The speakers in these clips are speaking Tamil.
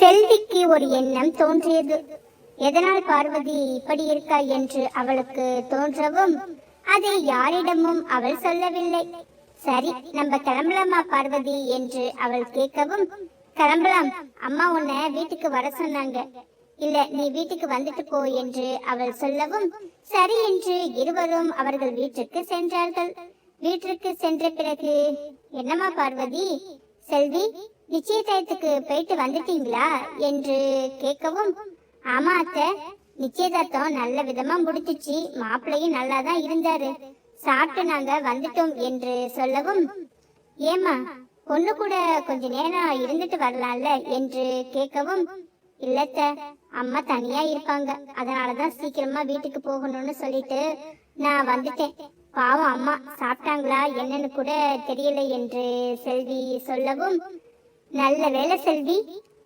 செல்விக்கு ஒரு எண்ணம் தோன்றியது. எதனால் பார்வதி இப்படி இருக்கா என்று அவளுக்கு தோன்றவும் அதை யாரிடமும் அவள் சொல்லவில்லை. சரி நம்ம கிளம்பலாமா பார்வதி? என்று அவள் கேட்கவும் கிளம்பலாம். அம்மா உன்னை வீட்டுக்கு வர சொன்னாங்க. இல்ல நீ வீட்டுக்கு வந்துட்டு போ என்று அவள் சொல்லவும் சரி என்று இருவரும் அவர்கள் வீட்டிற்கு சென்றார்கள். வீட்டிற்கு சென்ற பிறகு என்னம்மா பார்வதி? செல்வி நிச்சயதார்த்தத்துக்கு போயிட்டு வந்துட்டீங்களா என்று கேட்கவும் ஆமா அத்தை நிச்சயதார்த்தம் நல்ல விதமா முடிச்சிச்சு மாப்பிள்ளையும் நல்லா தான் இருந்தாரு. சாப்பிட்டு நாங்க வந்துட்டோம் என்று சொல்லவும் ஏமா பொண்ணு கூட கொஞ்ச நேரம் இருந்துட்டு வரலாம்ல என்று கேட்கவும் இல்லத்த அம்மா தனியா இருப்பாங்க. அதனாலதான் சீக்கிரமா வீட்டுக்கு போகணும்னு சொல்லிட்டு நான் வந்துட்டேன். பாவம் அம்மா சாப்பிட்டாங்களா என்னன்னு கூட தெரியல என்று செல்வி சொல்லவும் நல்ல வேலை செல்வி.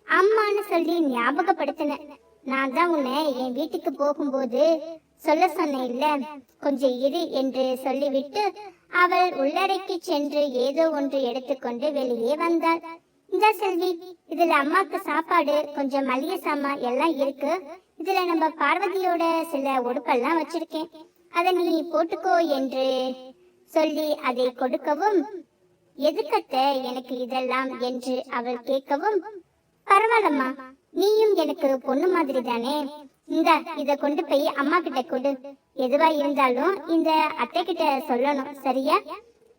அம்மான்னு சொல்லி ஞாபகப்படுத்தின. நான் தான் உன்னை என் வீட்டுக்கு போகும்போது சொல்ல சொன்னேன் இல்ல கொஞ்சம் இரு என்று சொல்லிவிட்டு அவள் உள்ளறைக்கு சென்று ஏதோ ஒன்று எடுத்துக்கொண்டு வெளியே வந்தாள். இந்த செல்வி இதுல அம்மாக்கு சாப்பாடு கொஞ்சம் மளிகை சாமான் எல்லாம் இருக்கு. இதுல நம்ம பார்வதியோட சில உடுப்பெல்லாம் வச்சிருக்கேன். அதை நீ போட்டுக்கோ என்று சொல்லி அதை கொடுக்கவும் எதுக்கத்த எனக்கு இதெல்லாம் என்று அவள் கேட்கவும் பரவாயில்லம்மா நீயும் எனக்கு பொண்ணு மாதிரி தானே இந்த இத கொண்டு போய் அம்மா கிட்ட கொடு. எதுவா இருந்தாலும் இந்த அத்தை கிட்ட சொல்லணும் சரியா?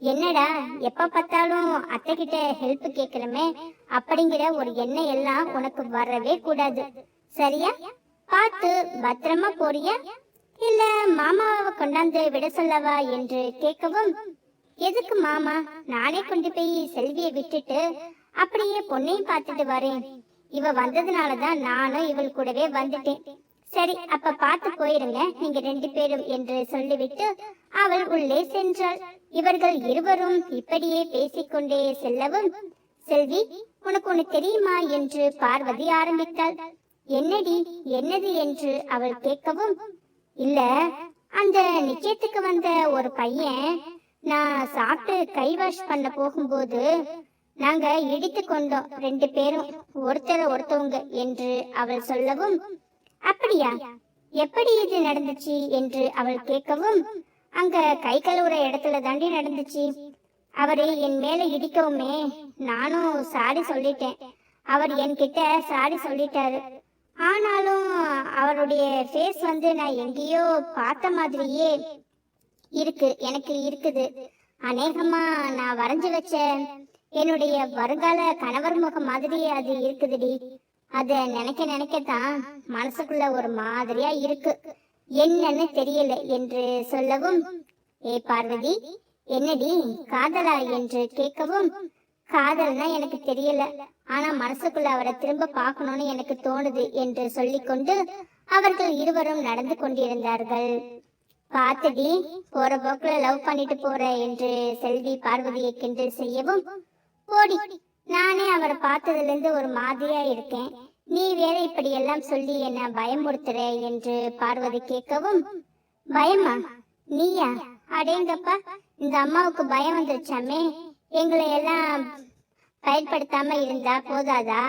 என்னடா எப்ப பார்த்தாலும் அத்தை கிட்ட ஹெல்ப் கேக்குறமே அப்படிங்கிற ஒரு எண்ணம் எல்லாம் உனக்கு வரவே கூடாது சரியா? பார்த்து பத்திரமா போறியா? இல்ல மாமாவை கொண்டாந்து விட சொல்லவா? என்று கேட்கவும் எதுக்கு மாமா? நானே கொண்டு போய் செல்வியை விட்டுட்டு அப்படியே பொண்ணையும் பார்த்துட்டு வரேன். இவ வந்ததுனாலதான் நானும் இவள் கூடவே வந்துட்டேன். சரி அப்ப பார்த்து போயிருங்க நீங்க ரெண்டு பேரும் என்று சொல்லிவிட்டு அவள் உள்ளே சென்றாள். இவர்கள் இருவரும் இப்படியே பேசிக்கொண்டே செல்லவும் செல்வி உனக்கு ஒண்ணு தெரியுமா? என்று பார்வதி ஆரம்பித்தாள். என்னடி என்னது? என்று அவள் கேட்கவும் இல்ல அந்த நிச்சயத்துக்கு வந்த ஒரு பையன் நான் சாப்பிட்டு கை வாஷ் பண்ண போகும்போது நாங்க இடித்து கொண்டோம் ரெண்டு பேரும் ஒருத்தர ஒருத்தவங்க என்று அவள் சொல்லவும் அப்படியா? எப்படி இது நடந்துச்சு? என்று அவள் கேட்கவும் அங்க கை கழுவுற இடத்துல தாண்டி நடந்துச்சு. அவரு என் மேல இடிக்கவுமே நானும் சாரி சொல்லிட்டேன். அவர் என்கிட்ட சாரி சொல்லிட்டாரு. ஆனாலும் அவருடைய ஃபேஸ் வந்து நான் எங்கேயோ பார்த்த மாதிரியே இருக்கு எனக்கு இருக்குது. அநேகமா நான் வரைஞ்சு வச்ச என்னுடைய வருங்கால கணவர் முகம் மாதிரி அது இருக்குதுடி. அத நினைக்க நினைக்கத்தான் மனசுக்குள்ள ஒரு மாதிரியா இருக்கு. என்னன்னு தெரியல என்று சொல்லவும் ஏ பார்வதி என்னடி காதலா? என்று கேட்கவும் காதல்னா எனக்கு தெரியல. ஆனா மனசுக்குள்ள அவரை திரும்ப பார்க்கணும்னு எனக்கு தோணுது என்று சொல்லிக்கொண்டு அவர்கள் இருவரும் நடந்து கொண்டிருந்தார்கள். பார்த்துடி போற போக்குல லவ் பண்ணிட்டு போற என்று செல்வி பார்வதியை கிண்டல் செய்யவும் போடி நானே அவரை பார்த்ததுல இருந்து ஒரு மாதிரியா இருக்கேன். நீ வேற இப்படி எல்லாம் சொல்லி என்ன பயமுறுத்துற என்று பார்வதி கேட்கவும் பயமா? நீயா? அடேங்கப்பா இந்த அம்மாவுக்கு பயம் வந்துருச்சாமே. எங்களை எல்லாம் பயன்படுத்தாம இருந்தா போதாதா?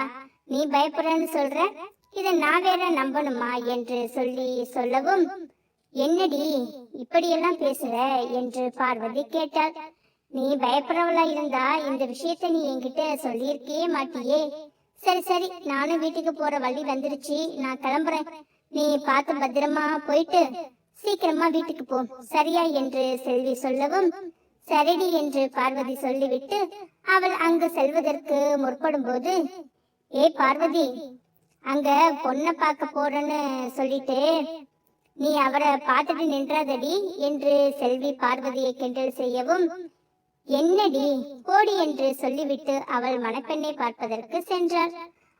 நீ பயப்படுறன்னு சொல்ற? இதை நான் வேற நம்பணுமா? என்று சொல்லி சொல்லவும் என்னடி இப்படியெல்லாம் பேசுற என்று பார்வதி கேட்டாள். நீ பயப்படுறவளா இருந்தா இந்த விஷயத்தை நீ என்கிட்ட சொல்லியிருக்கே மாட்டியே. சரி சரி நானும் வீட்டுக்கு போற வழி வந்துருச்சு. நான் கிளம்புறேன். நீ பார்த்து பத்திரமா போயிட்டு சீக்கிரமா வீட்டுக்கு போ. சரியா என்று செல்வி சொல்லவும் சரிடி என்று பார்வதி சொல்லிவிட்டு அவள் அங்கு செல்வதற்கு முற்படும் போது ஏ பார்வதி அங்க பொண்ணை பார்க்க போறேன்னு சொல்லிட்டு நீ அவரை பார்த்துட்டு நின்றாதடி என்று செல்வி பார்வதியை கிண்டல் செய்யவும் என்னடி? போடி என்று சொல்லிவிட்டு அவள் மணப்பெண்ணை பார்ப்பதற்கு சென்றார்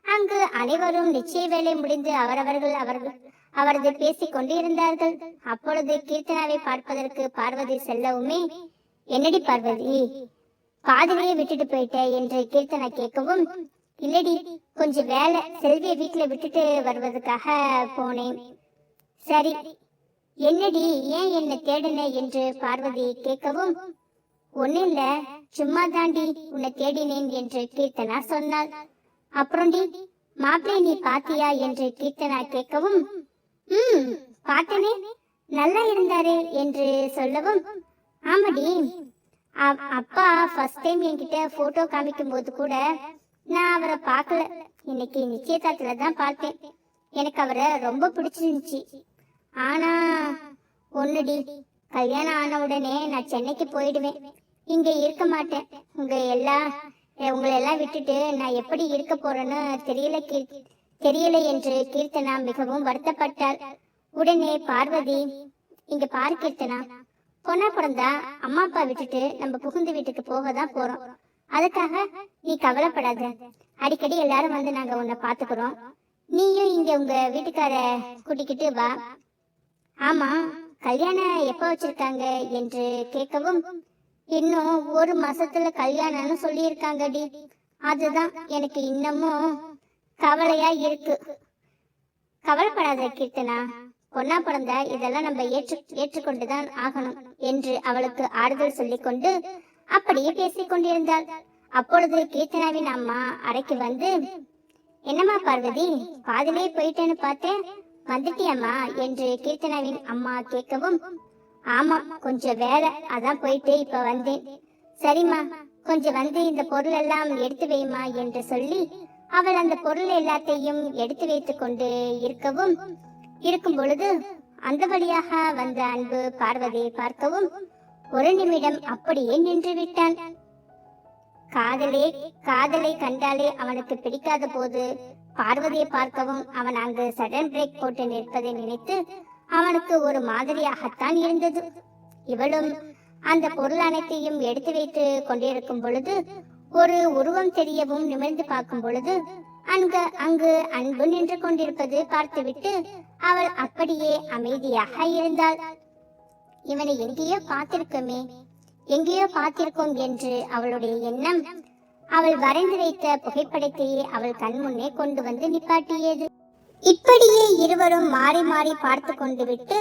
அங்கு அனைவரும் நிச்சய வேலை முடிந்து அவரவர்கள் அவர்கள் அவரது பேசிக் கொண்டிருந்தார்கள். அப்பொழுது கீர்த்தனாவை பார்ப்பதற்கு பார்வதி செல்லவுமே என்னடி பார்வதி? பாதிரியை விட்டுட்டு போயிட்ட என்று கீர்த்தனா கேட்கவும் இல்லடி கொஞ்சம் வேலை செல்வியை வீட்டுல விட்டுட்டு வருவதற்காக போனேன். சரி. என்னடி ஏன் என்ன தேடுன என்று பார்வதி கேட்கவும் ஒண்ணும் இல்ல சும்மா தாண்டி உன்னை தேடினேன் என்று கீர்த்தனா சொன்னாள். அப்புறம்டி மாப்பிள்ளை நீ பாத்தியா? என்று கீர்த்தனா கேட்கவும் ம் பார்த்தனே நல்லா இருந்தாரே என்று சொல்லவும் ஆமாடி அப்பா ஃபர்ஸ்ட் டைம் என்கிட்ட போட்டோ காமிக்கும் போது கூட நான் அவரை பார்க்கல. இன்னைக்கு நிச்சயதார்த்தத்துல தான் பார்த்தேன். எனக்கு அவரை ரொம்ப பிடிச்சிருந்துச்சு. ஆனா ஒண்ணுடி கல்யாணம் ஆன உடனே நான் சென்னைக்கு போயிடுவேன். இங்க இருக்க மாட்டேன். உங்க எல்லா உங்களை எல்லாம் விட்டுட்டு நான் எப்படி இருக்க போறேன்னு தெரியல தெரியல என்று கீர்த்தனா மிகவும் வருத்தப்பட்டாள். உடனே பார்வதி இங்க பாரு கீர்த்தனா. பொண்ணா பிறந்தா அம்மா அப்பா விட்டுட்டு நம்ம புகுந்து வீட்டுக்கு போக தான் போறோம். அதுக்காக நீ கவலைப்படாத. அடிக்கடி எல்லாரும் வந்து நாங்க உன்னை பாத்துக்கிறோம் நீயும் இங்க உங்க வீட்டுக்கார கூட்டிக்கிட்டு வா. ஆமா கல்யாணம் எப்ப வச்சிருக்காங்க என்று கேட்கவும் இன்னும் ஒரு மாசத்துல கல்யாணம்னு சொல்லியிருக்காங்கடி. அதுதான் எனக்கு இன்னமும் கவலையா இருக்கு. கவலைப்படாத கீர்த்தனா பொண்ணா பிறந்த இதெல்லாம் நம்ம ஏற்று ஏற்றுக்கொண்டுதான் ஆகணும் என்று அவளுக்கு ஆறுதல் சொல்லிக்கொண்டு அப்படியே பேசிக் கொண்டிருந்தாள். அப்பொழுது கீர்த்தனாவின் அம்மா அறைக்கு வந்து என்னம்மா பார்வதி பாதிலே போயிட்டேன்னு பார்த்தேன். வந்துட்டியம்மா என்று கீர்த்தனாவின் அம்மா கேட்கவும் ஆமா கொஞ்சம் வேலை அதான் போயிட்டு இப்ப வந்தேன். சரிம்மா கொஞ்சம் வந்து இந்த பொருள் எல்லாம் எடுத்து வைமா என்று சொல்லி அவள் அந்த பொருள் எல்லாத்தையும் எடுத்து வைத்துக் கொண்டு இருக்கவும் இருக்கும் பொழுது அந்த வழியாக வந்த அன்பு பார்வதியை பார்க்கவும் ஒரு நிமிடம் அப்படியே நின்று விட்டான். காதலே காதலை கண்டாலே அவனுக்கு பிடிக்காத போது பார்வதியை பார்க்கவும் அவன் அங்கு சடன் பிரேக் போட்டு நிற்பதை நினைத்து அவனுக்கு ஒரு மாதிரியாகத்தான் இருந்தது. இவளும் அந்த பொருள் அனைத்தையும் எடுத்து வைத்து கொண்டிருக்கும் பொழுது ஒரு உருவம் தெரியவும் நிமிர்ந்து பார்க்கும் பொழுது அங்கு அங்கு அன்பு நின்று கொண்டிருப்பது பார்த்துவிட்டு அவள் அப்படியே அமைதியாக இருந்தாள். இவனை எங்கேயோ பார்த்திருக்கமே எங்கேயோ பார்த்திருக்கோம் என்று அவளுடைய எண்ணம். அவள் வரைந்து வைத்த புகைப்படத்தையே அவள் கண் முன்னே கொண்டு வந்து நிப்பாட்டியது. இப்படியே இருவரும் மாறி மாறி பார்த்து கொண்டு விட்டு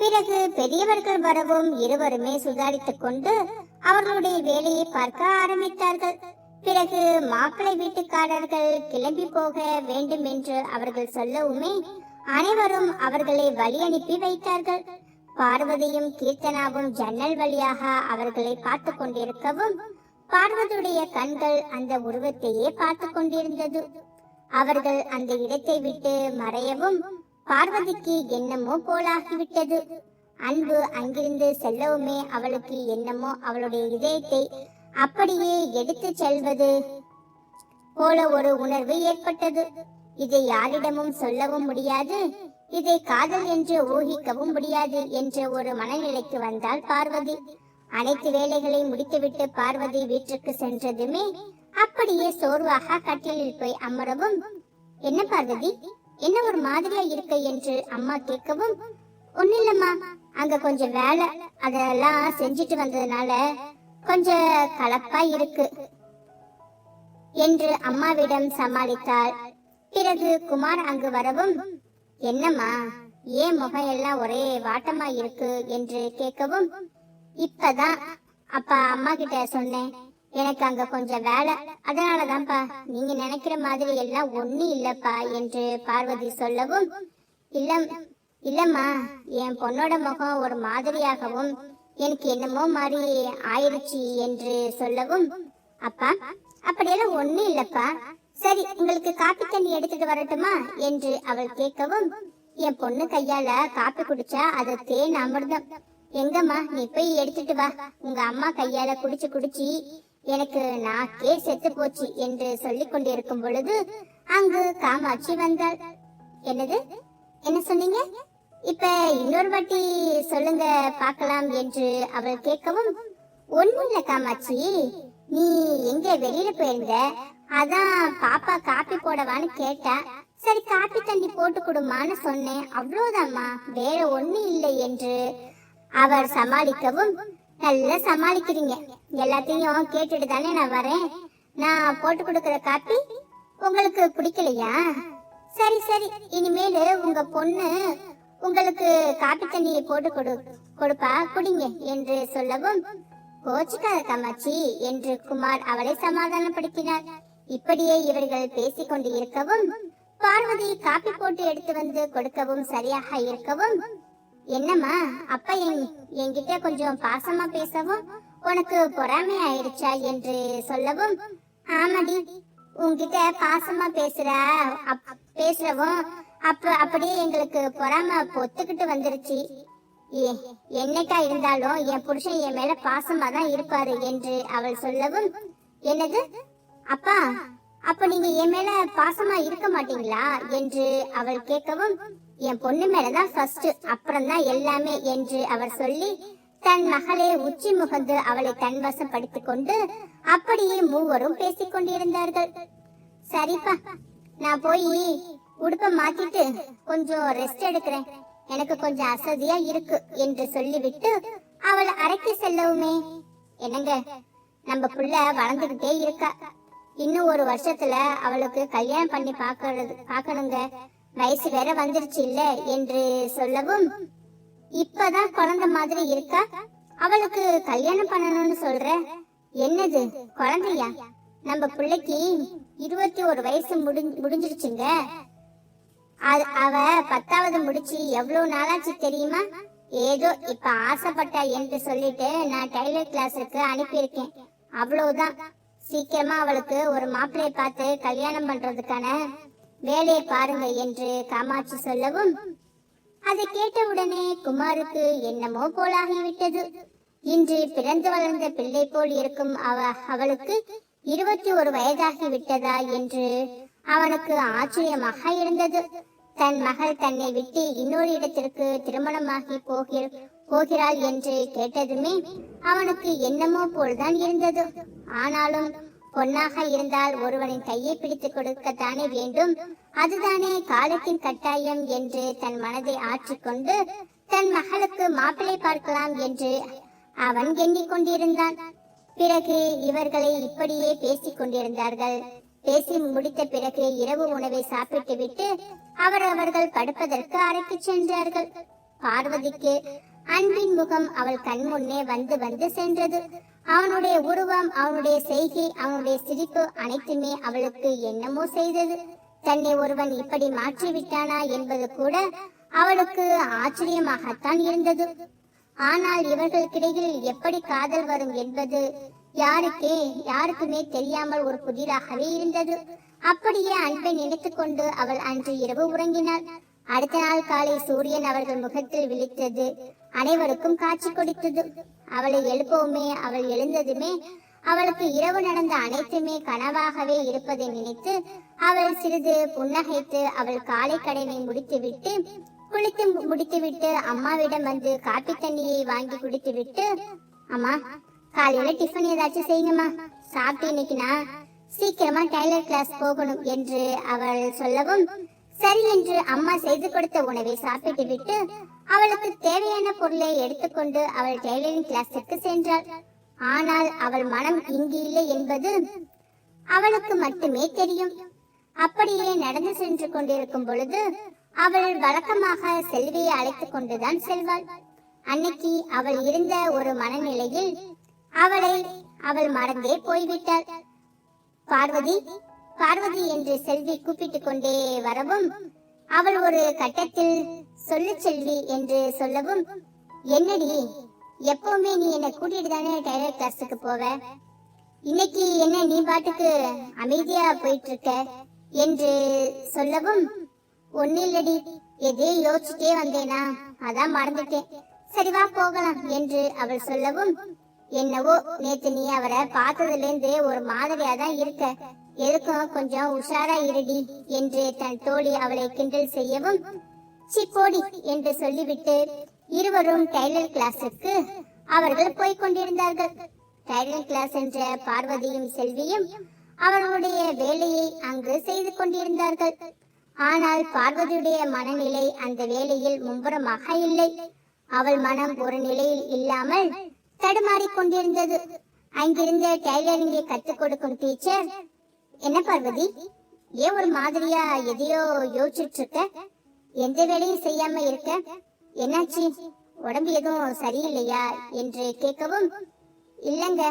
பிறகு பெரியவர்கள் வரவும் இருவருமே சுதாரித்துக் கொண்டு அவர்களுடைய வேலையை பார்க்க ஆரம்பித்தார்கள். பிறகு மாப்பிள்ளை வீட்டுக்காரர்கள் கிளம்பி போக வேண்டும் என்று அவர்கள் சொல்லவுமே அனைவரும் அவர்களை வழி அனுப்பி வைத்தார்கள். பார்வதியும் கீர்த்தனாவும் ஜன்னல் வழியாக அவர்களை பார்த்து கொண்டிருக்கவும் பார்வதியுடைய கண்கள் அந்த உருவத்தையே பார்த்து கொண்டிருந்தது. அவர்கள் அந்த இடத்தை விட்டு மறையவும் பார்வதிக்கு என்னமோ போலாகிவிட்டது அன்பு அங்கிருந்து செல்லவுமே அவளுக்கு என்னமோ அவளுடைய இதயத்தை அப்படியே எடுத்து செல்வது போல ஒரு உணர்வு ஏற்பட்டது. இதை யாரிடமும் சொல்லவும் முடியாது. இதை காதல் என்று ஊகிக்கவும் முடியாது என்ற ஒரு மனநிலைக்கு வந்தாள் பார்வதி. அனைத்து வேலைகளை முடித்துவிட்டு பார்வதி வீட்டுக்கு சென்றதுமே அப்படியே சோர்வாக கட்டிலில் போய் அமரவும் என்ன பார்வதி என்ன ஒரு மாதிரியா இருக்க? என்று அம்மா கேட்கவும் ஒண்ணு இல்லம்மா அங்க கொஞ்சம் வேலை அதெல்லாம் செஞ்சுட்டு வந்ததுனால கொஞ்சம் கலப்பா இருக்கு என்று அம்மாவிடம் சமாளித்தாள். பிறகு குமார் அங்கு வரவும் என்னம்மா ஏன் முகம் எல்லாம் ஒரே வாட்டமா இருக்கு என்று கேட்கவும் இப்பதான் அப்பா அம்மா கிட்ட சொன்னேன். எனக்கு அங்க கொஞ்சம் வேலை அதனாலதான்ப்பா நீங்க நினைக்கிற மாதிரி எல்லாம் ஒண்ணு இல்லப்பா என்று பார்வதி சொல்லவும் இல்ல இல்லம்மா என் பொண்ணோட முகம் ஒரு மாதிரியாகவும் எனக்கு என்னமோ மாதிரி ஆயிருச்சு என்று சொல்லவும் அப்பா அப்படியெல்லாம் ஒண்ணு இல்லப்பா. சரி உங்களுக்கு காப்பி தண்ணி எடுத்துட்டு வரட்டுமா? என்று அவள் கேட்கவும் என் பொண்ணு கையால காப்பி குடிச்சா அது தேன் அமிர்தம். எங்கம்மா நீ போய் எடுத்துட்டு வா. உங்க அம்மா கையால குடிச்சு குடிச்சு எனக்கு நாக்கே செத்து போச்சு என்று சொல்லிக் கொண்டிருக்கும் பொழுது அங்கு காமாட்சி வந்தாள். என்னது? என்ன சொன்னீங்க? இப்ப இன்னொரு வாட்டி சொல்லுங்க பார்க்கலாம் என்று அவள் கேட்கவும் ஒண்ணு இல்ல காமாட்சி. நீ எங்க வெளியில போயிருந்த? அதான் பாப்பா காப்பி போடவான்னு கேட்டா சரி காப்பி தண்ணி போட்டு கொடுமான்னு சொன்னேன். அவ்வளவுதாம்மா வேற ஒண்ணு இல்லை என்று அவர் சமாளிக்கவும் நல்லா சமாளிக்கிறீங்க. எல்லாத்தையும் கேட்டுட்டு தானே நான் வரேன். நான் போட்டு கொடுக்குற காப்பி உங்களுக்கு பிடிக்கலையா? சரி சரி. இனிமேல் உங்க பொண்ணு உங்களுக்கு காப்பி தண்ணியை போட்டு கொடு கொடுப்பா. குடிங்க என்று சொல்லவும் கோச்சுக்காத காமாட்சி என்று குமார் அவளை சமாதானப்படுத்தினார். இப்படியே இவர்கள் பேசிக் கொண்டு இருக்கவும் பார்வதி காப்பி போட்டு எடுத்து வந்து கொடுக்கவும் சரியாக இருக்கவும் என்னம்மா அப்பா என் என்கிட்ட கொஞ்சம் பாசமா பேசவும் உனக்கு பொறாமை ஆயிடுச்சா என்று சொல்லவும் ஆமாடி உன்கிட்ட பாசமா பேசுற பேசுறவும் அப்ப அப்படியே எங்களுக்கு பொறாம பொத்துக்கிட்டு வந்துருச்சு. ஏ- என்னைக்கா இருந்தாலும் என் புருஷன் என் மேல பாசமா தான் இருப்பாரு என்று அவள் சொல்லவும் என்னது? அப்பா அப்ப நீங்க என் மேல பாசமா இருக்க மாட்டீங்களா என்று அவள் கேட்கவும் என் பொண்ணு மேலதான் ஃபர்ஸ்ட் அப்புறம் தான் எல்லாமே என்று அவர் சொல்லி தன் மகளே உச்சி முகந்து அவளை தன்வசப்படுத்திக் கொண்டு அப்படியே மூவரும் பேசிக் கொண்டிருந்தார்கள். சரிப்பா நான் போய் உடுப்ப மாத்திட்டு கொஞ்சம் ரெஸ்ட் எடுக்கிறேன். எனக்கு கொஞ்சம் அசதியா இருக்கு என்று சொல்லிவிட்டு அவள் அறைக்கு செல்லவுமே. என்னங்க நம்ம புள்ள வளர்ந்துகிட்டே இருக்கா? இன்னும் ஒரு வருஷத்துல அவளுக்கு கல்யாணம் பண்ணி பாக்கிறது பாக்கணுங்க வயசு வேற வந்துருச்சு இல்ல என்று சொல்லவும் இப்பதான் குழந்தை மாதிரி இருக்கா? அவளுக்கு கல்யாணம் பண்ணணும்னு சொல்ற? என்னது குழந்தையா? நம்ம பிள்ளைக்கு இருபத்தி ஒரு வயசு முடிஞ்சிருச்சுங்க. அது- அவ பத்தாவது முடிச்சு எவ்வளவு நாளாச்சு தெரியுமா? ஏதோ இப்ப ஆசைப்பட்டா என்று சொல்லிட்டு நான் டைலர் கிளாஸுக்கு அனுப்பியிருக்கேன். அவ்வளவுதான். சீக்கிரமா அவளுக்கு ஒரு மாப்பிளை பார்த்து கல்யாணம் பண்றதுக்கான வேலையை பாருங்க என்று காமாட்சி சொல்லவும் அதை கேட்டவுடனே குமாருக்கு என்னமோ போலாகிவிட்டது. இன்று பிறந்து வளர்ந்த பிள்ளை போல் இருக்கும் அவ அவளுக்கு இருபத்தி ஒரு வயதாகி விட்டதா என்று அவனுக்கு ஆச்சரியமாக இருந்தது. தன் மகள் தன்னை விட்டு இன்னொரு இடத்திற்கு திருமணமாகி போகிற போகிறாள் என்று கேட்டதுமே அவனுக்கு என்னமோ போல்தான் இருந்தது. ஆனாலும் பொன்னாக இருந்தால் ஒருவனின் கையை பிடித்து கொடுக்கத்தானே வேண்டும். அதுதானே காலத்தின் கட்டாயம் என்று தன் மனதை ஆற்றிக்கொண்டு தன் மகளுக்கு மாப்பிள்ளை பார்க்கலாம் என்று அவன் எண்ணிக்கொண்டிருந்தான் பிறகு இவர்களை இப்படியே பேசிக் கொண்டிருந்தார்கள். பேசி முடித்த பிறகு இரவு உணவை சாப்பிட்டு விட்டு அவர்கள் படுப்பதற்கு அறைக்கு சென்றார்கள். பார்வதிக்கு அன்பின் முகம் அவள் கண் முன்னே வந்து வந்து சென்றது. அவனுடைய உருவம் அவனுடைய செய்கை அவனுடைய சிரிப்பு அனைத்துமே அவளுக்கு என்னமோ செய்தது. தன்னை ஒருவன் இப்படி மாற்றி விட்டானா என்பது கூட அவளுக்கு ஆச்சரியமாகத்தான் இருந்தது. ஆனால் இவர்களுக்கிடையில் எப்படி காதல் வரும் என்பது யாருக்கே யாருக்குமே தெரியாமல் ஒரு புதிராகவே இருந்தது. அப்படியே அன்பை நினைத்துக்கொண்டு அவள் அன்று இரவு உறங்கினாள். அடுத்த நாள் காலை சூரியன் அவர்கள் முகத்தில் விழித்தது. அனைவருக்கும் காட்சி கொடுத்தது. அவளை எழுப்பவுமே அவள் எழுந்ததுமே அவளுக்கு இரவு நடந்த அனைத்துமே கனவாகவே இருப்பதை நினைத்து அவள் சிறிது புன்னகைத்து அவள் காலை கடனை முடித்துவிட்டு குளித்து முடித்துவிட்டு அம்மாவிடம் வந்து காப்பி தண்ணியை வாங்கி குடித்துவிட்டு அம்மா காலையில டிஃபன் ஏதாச்சும் செய்யுங்கம்மா சாப்பிட்டு இன்னைக்கு நான் சீக்கிரமா டைலர் கிளாஸ் போகணும் என்று அவள் சொல்லவும் சரி என்று அம்மா செய்து கொடுத்த உணவை சாப்பிட்டு விட்டு அவளுக்கு தேவையான பொருளை எடுத்துக்கொண்டு அவள் டெய்லரிங் கிளாஸிற்கு சென்றாள். ஆனால் அவள் மனம் இங்கு இல்லை என்பது அவளுக்கு மட்டுமே தெரியும். அப்படியே நடந்து சென்று கொண்டிருக்கும் பொழுது அவள் வழக்கமாக செல்வியை அழைத்துக் கொண்டுதான் செல்வாள். அன்னைக்கு அவள் இருந்த ஒரு மனநிலையில் அவளை அவள் மறந்தே போய்விட்டாள். பார்வதி பார்வதி என்று செல்வி கூப்பிட்டுக் கொண்டே வரவும் அவள் ஒரு கட்டத்தில் சொல்லு செல்வி என்று சொல்லவும் என்னடி எப்பவுமே நீ என்ன கூட்டிட்டு தானே டைலர் கிளாஸுக்கு போவ? இன்னைக்கு என்ன நீ பாட்டுக்கு அமைதியா போயிட்டு இருக்க என்று சொல்லவும் ஒன்னில்லடி எதே யோசிச்சுட்டே வந்தேனா அதான் மறந்துட்டேன். சரிவா போகலாம் என்று அவள் சொல்லவும் என்னவோ நேத்து நீ அவரை பார்த்ததுல இருந்தே ஒரு மாதிரியா தான் இருக்க. எதுக்கும் கொஞ்சம் உஷாரா இருடி என்று தன் தோழி அவளை கிண்டல் செய்யவும் சி போடி என்று சொல்லிவிட்டு இருவரும் டைலர் கிளாஸுக்கு அவர்கள் போய்க் கொண்டிருந்தார்கள். டைலர் கிளாஸ் என்ற பார்வதியும் செல்வியும் அவர்களுடைய வேலையை அங்கு செய்து கொண்டிருந்தார்கள். ஆனால் பார்வதியுடைய மனநிலை அந்த வேலையில் மும்புறமாக இல்லை. அவள் மனம் ஒரு நிலையில் இல்லாமல் தடுமாறிக் கொண்டிருந்தது. அங்கிருந்த டைலரிங்கை கத்துக் கொடுக்கும் டீச்சர் என்ன பார்வதி? ஏன் ஒரு மாதிரியா எதையோ யோசிச்சுட்டு இருக்க எந்த வேலையும் செய்யாம இருக்க? என்னாச்சு? உடம்பு எதுவும் சரியில்லையா என்று கேட்கவும் இல்லங்க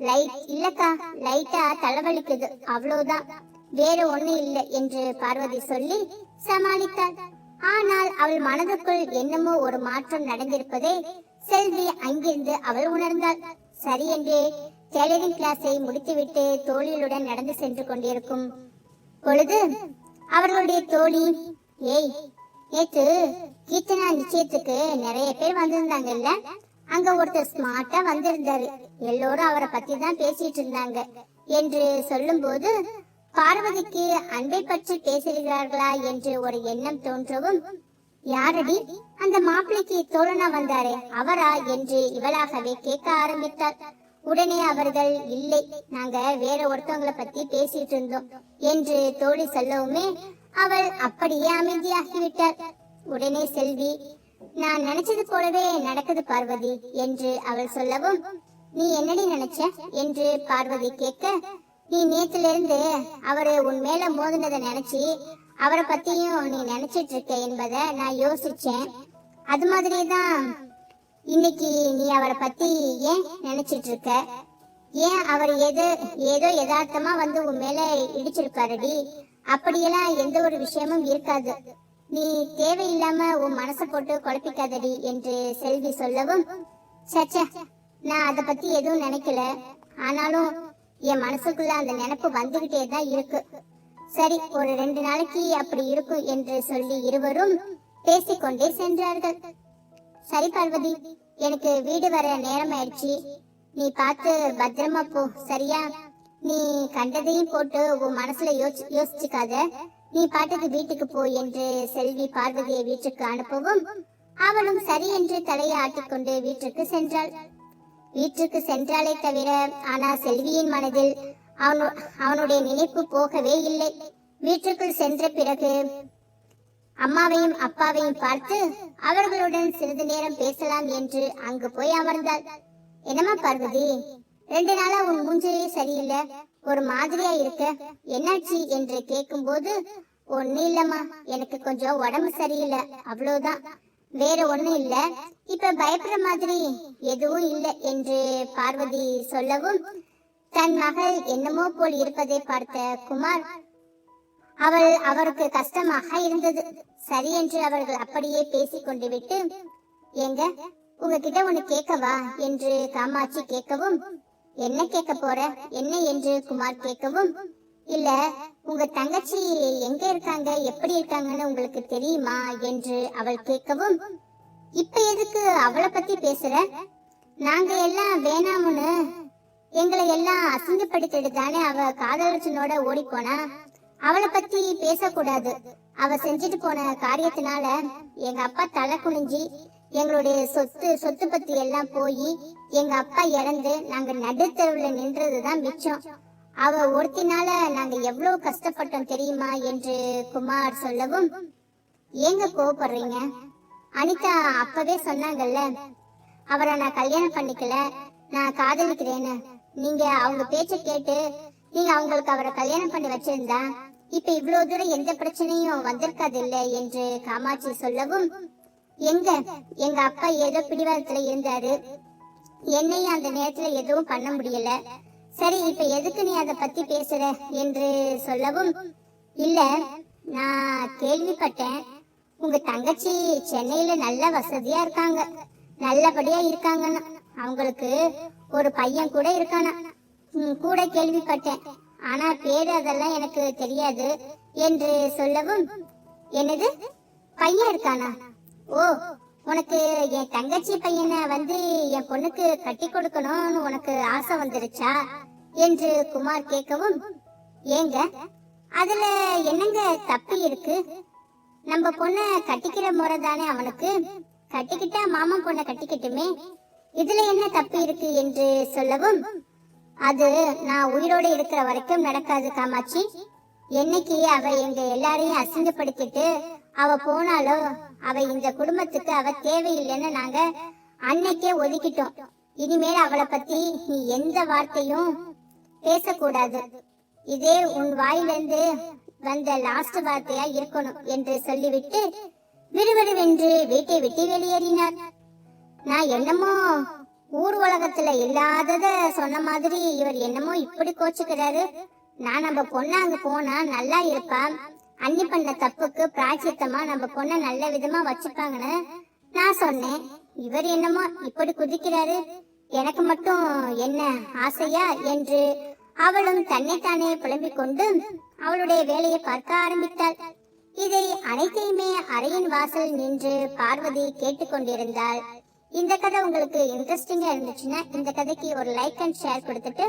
லைட் இல்லக்கா லைட்டா தலைவலிக்குது அவ்வளவுதான். வேற ஒண்ணு இல்லை என்று பார்வதி சொல்லி சமாளித்தாள். ஆனால் அவள் மனதுக்குள் என்னமோ ஒரு மாற்றம் நடந்திருப்பதை செல்வி அங்கிருந்து அவள் உணர்ந்தாள். சரி என்றே டெய்லரிங் கிளாஸை முடித்துவிட்டு தோழிகளுடன் நடந்து சென்று கொண்டிருக்கும் பொழுது அவர்களுடைய தோழி ஏய் நேற்று கீர்த்தனா நிச்சயத்துக்கு நிறைய பேர் வந்திருந்தாங்கல்ல அங்க ஒருத்தர் ஸ்மார்ட்டா வந்திருந்தாரு. எல்லோரும் அவரை பத்தி தான் பேசிட்டு இருந்தாங்க என்று சொல்லும்போது பார்வதிக்கு அன்பை பற்றி பேசுகிறார்களா? என்று ஒரு எண்ணம் தோன்றவும் யாரடி? அந்த மாப்பிளைக்கு தோழனா வந்தாரே அவரா? என்று இவளாகவே கேட்க ஆரம்பித்தார் உடனே அவர்கள் இல்லை நாங்க வேற ஒருத்தவங்களை பத்தி பேசிட்டு இருந்தோம் என்று தோழி சொல்லவுமே அவள் அப்படியே அமைதியாகிவிட்டார் உடனே செல்வி நான் நினைச்சது போலவே நடக்குது பார்வதி என்று அவள் சொல்லவும் நீ என்னடி நினைச்ச? என்று பார்வதி கேட்க நீ நேத்துல இருந்து அவரு உன் மேல மோதினதை நினைச்சு அவரை பத்தியும் நீ நினைச்சிட்டு இருக்க என்பதை நான் யோசிச்சேன். அது மாதிரிதான் இன்னைக்கு நீ அவரை பத்தி ஏன் நினைச்சிட்டு இருக்க ஏன் அவர் ஏதோ ஏதோ யதார்த்தமா வந்து உன் மேல இடிச்சிருப்பாருடி அப்படியெல்லாம் எந்த ஒரு விஷயமும் இருக்காது. நீ தேவையில்லாம உன் மனசை போட்டு குழப்பிக்காதடி என்று செல்வி சொல்லவும் சச்ச நான் அதை பத்தி எதுவும் நினைக்கல. ஆனாலும் என் மனசுக்குள்ள அந்த நினைப்பு வந்துகிட்டே தான் இருக்கு. சரி ஒரு ரெண்டு நாளைக்கு அப்படி இருக்கும் என்று சொல்லி இருவரும் பேசிக்கொண்டே சென்றார்கள். சரி பார்வதி எனக்கு வீடு வர நேரம் ஆயிடுச்சு. நீ பார்த்து பத்திரமா போ சரியா? நீ கண்டதையும் போட்டு உன் மனசுல யோசி யோசிச்சுக்காத. நீ பாட்டுக்கு வீட்டுக்கு போ என்று செல்வி பார்வதியை வீட்டுக்கு அனுப்பவும் அவளும் சரி என்று தலையை ஆட்டிக்கொண்டு வீட்டுக்கு சென்றாள். வீட்டுக்கு சென்றாலே தவிர ஆனா செல்வியின் மனதில் அவனு அவனுடைய நினைப்பு போகவே இல்லை. வீட்டுக்குள் சென்ற பிறகு அம்மாவையும் அப்பாவையும் பார்த்து அவர்களுடன் சிறிது நேரம் பேசலாம் என்று அங்கு போய் அமர்ந்தாள். என்னம்மா பார்வதி ரெண்டு நாளா உன் மூஞ்சலே சரியில்லை? ஒரு மாதிரியா இருக்க? என்னாச்சு? என்று கேட்கும்போது ஒண்ணு இல்லம்மா எனக்கு கொஞ்சம் உடம்பு சரியில்லை அவ்வளவுதான். வேற ஒண்ணும் இல்ல. இப்ப பயப்படுற மாதிரி எதுவும் இல்லை என்று பார்வதி சொல்லவும் தன் மகள் என்னமோ போல் இருப்பதை பார்த்த குமார் அவள் அவருக்கு கஷ்டமாக இருந்தது. சரி என்று அவர்கள் அப்படியே பேசிக் கொண்டு விட்டு எங்க உங்ககிட்ட ஒண்ணு கேட்கவா? என்று காமாட்சி கேட்கவும் என்ன கேட்க போற? என்ன? என்று குமார் கேட்கவும் இல்ல உங்க தங்கச்சி எங்க இருக்காங்க? எப்படி இருக்காங்கன்னு உங்களுக்கு தெரியுமா? என்று அவள் கேட்கவும் இப்ப எதுக்கு அவளை பத்தி பேசுற? நாங்க எல்லாம் வேணாமுன்னு. எங்களை எல்லாம் அசிங்கப்படுத்திட்டு தானே அவ காதலர்ச்சனோட ஓடி போனா? அவளை பத்தி பேசக்கூடாது. அவ செஞ்சுட்டு போன காரியத்தினால எங்க அப்பா தலை குனிஞ்சி எங்களுடைய சொத்து சொத்து பத்தி எல்லாம் போய் எங்க அப்பா இறந்து நாங்க நடுத்தருவுல நின்றதுதான் மிச்சம். அவ ஒருத்தினால நாங்க எவ்வளவு கஷ்டப்பட்டோம் தெரியுமா என்று குமார் சொல்லவும் ஏங்க கோவப்படுறீங்க? அனிதா அப்பவே சொன்னாங்கல்ல அவரை நான் கல்யாணம் பண்ணிக்கல நான் காதலிக்கிறேன்னு. நீங்க அவங்க பேச்ச கேட்டு நீங்க அவங்களுக்கு அவரை கல்யாணம் பண்ணி வச்சிருந்தா இப்ப இவ்வளவு தூரம் எந்த பிரச்சனையும் வந்திருக்காது இல்ல என்று காமாட்சி சொல்லவும் எங்க? எங்க அப்பா ஏதோ பிடிவாதத்துல இருந்தாரு. என்னையும் அந்த நேரத்துல எதுவும் பண்ண முடியல. சரி இப்ப எதுக்கு நீ அதை பத்தி பேசுற? என்று சொல்லவும் இல்ல நான் கேள்விப்பட்டேன். உங்க தங்கச்சி சென்னையில நல்ல வசதியா இருக்காங்க. நல்லபடியா இருக்காங்கன்னு. அவங்களுக்கு ஒரு பையன் கூட இருக்கானா? கூட கேள்விப்பட்டேன். ஆனா பேர் அதெல்லாம் எனக்கு தெரியாது என்று சொல்லவும் என்னது? பையன் இருக்கானா? ஓ உனக்கு என் தங்கச்சி பையனை வந்து என் பொண்ணுக்கு கட்டி கொடுக்கணும்னு உனக்கு ஆசை வந்துருச்சா? என்று குமார் கேட்கவும் ஏங்க அதுல என்னங்க தப்பு இருக்கு? நம்ம பொண்ணை கட்டிக்கிற முறை தானே அவனுக்கு. கட்டிக்கிட்டா மாமன் பொண்ணை கட்டிக்கிட்டுமே. இதுல என்ன தப்பு இருக்கு என்று சொல்லவும் அது நான் உயிரோட இருக்கிற வரைக்கும் நடக்காது காமாட்சி. என்னைக்கு அவ எங்க எல்லாரையும் அசிங்கப்படுத்திட்டு அவ போனாலோ அவ இந்த குடும்பத்துக்கு அவ தேவையில்லைன்னு நாங்க அன்னைக்கே ஒதுக்கிட்டோம். இனிமேல் அவளை பத்தி நீ எந்த வார்த்தையும் பேசக்கூடாது. இதே உன் வாயிலிருந்து வந்த லாஸ்ட் வார்த்தையா இருக்கணும் என்று சொல்லிவிட்டு விறுவிறுவென்று வீட்டை விட்டு வெளியேறினார். நான் என்னமோ ஊர் உலகத்துல இல்லாதத சொன்ன மாதிரி இவர் என்னமோ இப்படி கோச்சுக்கிறாரு. நான் நம்ம பொண்ணு அங்க போனா நல்லா இருப்பா. அண்ணி பண்ண தப்புக்கு பிராச்சித்தமா நம்ம பொண்ணை நல்ல விதமா வச்சுப்பாங்கன்னு நான் சொன்னேன். இவர் என்னமோ இப்படி குதிக்கிறாரு. எனக்கு மட்டும் என்ன ஆசையா என்று அவளும் தன்னைத்தானே புலம்பிக் கொண்டு அவளுடைய வேலையை பார்க்க ஆரம்பித்தாள். இதை அனைத்தையுமே அறையின் வாசல் நின்று பார்வதி கேட்டுக்கொண்டிருந்தாள். இந்த கதை உங்களுக்கு இன்ட்ரெஸ்டிங்கா இருந்துச்சுன்னா இந்த கதைக்கு ஒரு லைக் அண்ட் ஷேர் கொடுத்துட்டு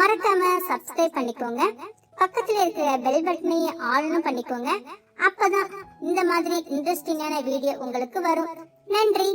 மறக்காம சப்ஸ்கிரைப் பண்ணிக்கோங்க. பக்கத்துல இருக்கிற பெல் பட்டனையும் ஆல்னு பண்ணிக்கோங்க. அப்பதான் இந்த மாதிரி இன்ட்ரெஸ்டிங்கான வீடியோ உங்களுக்கு வரும். நன்றி.